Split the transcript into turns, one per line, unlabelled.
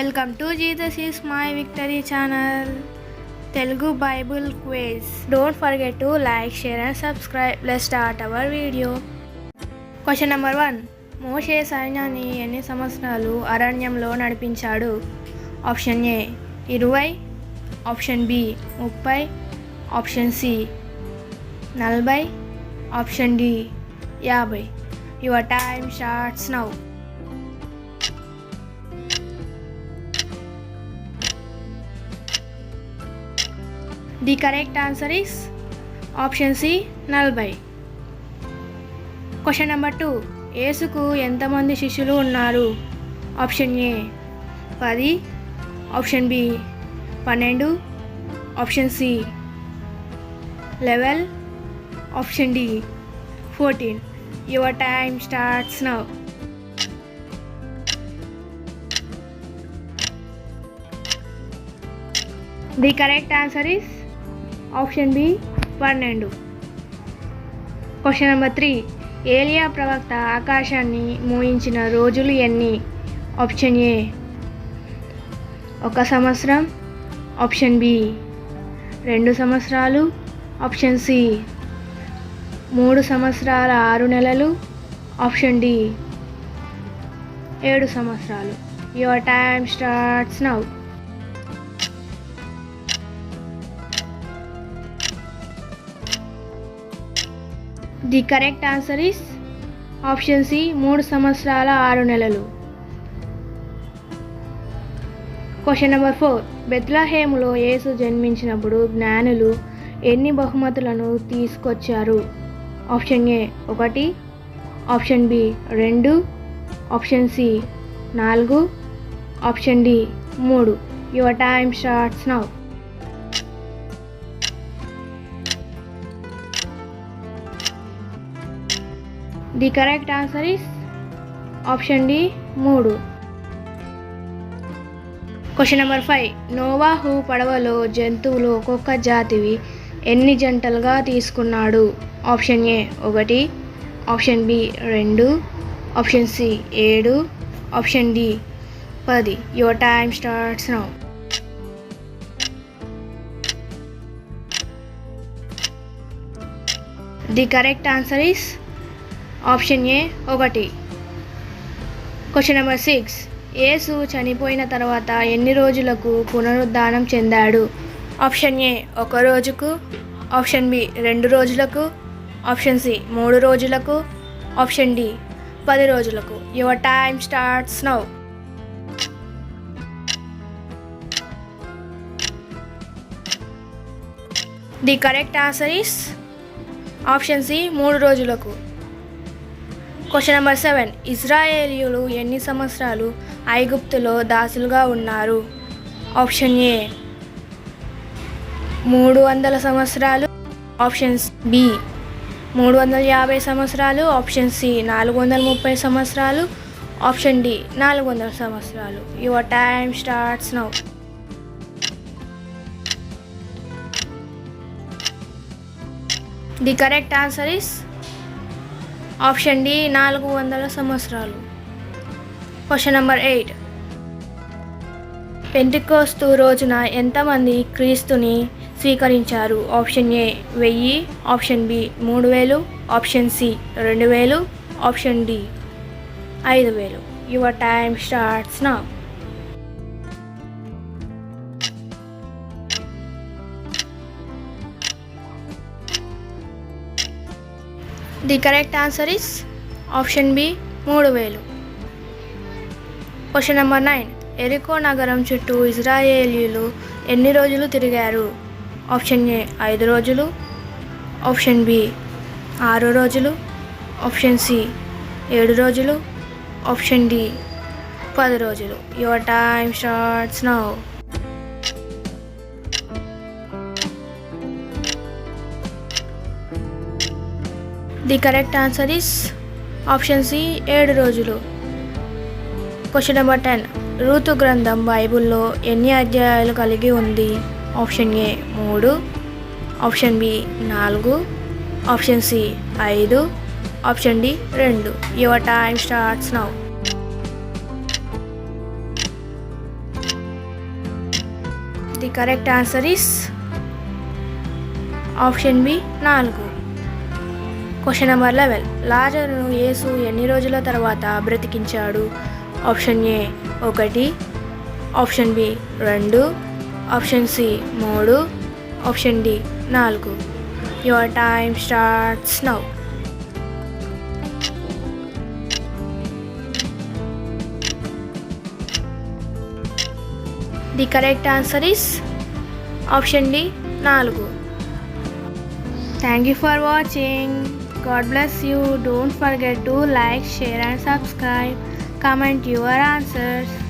Welcome to Jesus is my victory channel Telugu Bible quiz don't forget to like share and subscribe let start our video question number one మోషే సైన్యాన్ని ఎన్ని సంవత్సరాలు అరణ్యంలో నడిపించాడు? Option A ఇరవై. Option B ముప్పై. Option C నలభై. Option D యాభై. Your time starts now the correct answer is option C నలభై. క్వశ్చన్ నెంబర్ టూ యేసుకు ఎంతమంది శిష్యులు ఉన్నారు? ఆప్షన్ ఏ పది. ఆప్షన్ బి పన్నెండు. Option C eleven option D fourteen your time starts now the correct answer is option B పన్నెండు. Question number three ఏలియా ప్రవక్త ఆకాశాన్ని మోయించిన రోజులు ఎన్ని? ఆప్షన్ ఏ ఒక సంవత్సరం. ఆప్షన్ బి రెండు సంవత్సరాలు. ఆప్షన్ సి మూడు సంవత్సరాల ఆరు నెలలు. ఆప్షన్ డి ఏడు సంవత్సరాలు. Your time starts now the correct answer is option C మూడు సంవత్సరాల ఆరు నెలలు. క్వశ్చన్ నెంబర్ ఫోర్ బెత్లహేములో యేసు జన్మించినప్పుడు జ్ఞానులు ఎన్ని బహుమతులను తీసుకొచ్చారు? ఆప్షన్ ఏ ఒకటి. ఆప్షన్ బి రెండు. ఆప్షన్ సి నాలుగు. ఆప్షన్ డి మూడు. Your time starts now the correct answer is option D మూడు. క్వశ్చన్ నెంబర్ ఫైవ్ నోవాహు పడవలో జంతువులు ఒక్కొక్క జాతివి ఎన్ని జంటలుగా తీసుకున్నాడు? ఆప్షన్ ఏ ఒకటి ఆప్షన్ బి రెండు ఆప్షన్ సి ఏడు ఆప్షన్ డి పది. Your time starts now the correct answer is option A ఒకటి. క్వశ్చన్ నెంబర్ సిక్స్ యేసు చనిపోయిన తర్వాత ఎన్ని రోజులకు పునరుద్ధానం చెందాడు? ఆప్షన్ ఏ ఒక రోజుకు. ఆప్షన్ బి రెండు రోజులకు. ఆప్షన్ సి మూడు రోజులకు. ఆప్షన్ డి పది రోజులకు. Your time starts now the correct answer is option C మూడు రోజులకు. క్వశ్చన్ నెంబర్ సెవెన్ ఇజ్రాయేలీయులు ఎన్ని సంవత్సరాలు ఐగుప్తులో దాసులుగా ఉన్నారు? ఆప్షన్ ఏ మూడు వందల సంవత్సరాలు. ఆప్షన్స్ బి మూడు వందల యాభై సంవత్సరాలు. ఆప్షన్ సి నాలుగు వందల ముప్పై సంవత్సరాలు. ఆప్షన్ డి నాలుగు వందల సంవత్సరాలు. Your time starts now the correct answer is option D నాలుగు వందల సంవత్సరాలు. Question number eight. పెంటికోస్తు రోజున ఎంతమంది క్రీస్తుని స్వీకరించారు? ఆప్షన్ ఏ వెయ్యి. ఆప్షన్ బి మూడు వేలు. ఆప్షన్ సి రెండు వేలు. ఆప్షన్ డి ఐదు వేలు. Your time starts now. The correct answer is option B మూడు వేలు క్వశ్చన్ నెంబర్ నైన్ ఎరికో నగరం చుట్టూ ఇజ్రాయేలీలు ఎన్ని రోజులు తిరిగారు? ఆప్షన్ ఏ ఐదు రోజులు. ఆప్షన్ బి ఆరు రోజులు. ఆప్షన్ సి ఏడు రోజులు. ఆప్షన్ డి పది రోజులు. Your time starts now the correct answer is option C ఏడు రోజులు. క్వశ్చన్ నెంబర్ టెన్ ఋతు గ్రంథం బైబిల్లో ఎన్ని అధ్యాయాలు కలిగి ఉంది? ఆప్షన్ ఏ మూడు. ఆప్షన్ బి నాలుగు. ఆప్షన్ సి ఐదు. ఆప్షన్ డి రెండు. Your time starts now the correct answer is option B నాలుగు. క్వశ్చన్ నెంబర్ లెవెన్ లాజరును యేసు ఎన్ని రోజుల తర్వాత బ్రతికించాడు? ఆప్షన్ ఏ ఒకటి ఆప్షన్ బి రెండు ఆప్షన్ సి మూడు ఆప్షన్ డి నాలుగు. Your time starts now the correct answer is option D నాలుగు. Thank you for watching God bless you. Don't forget to like, share and subscribe. Comment your answers.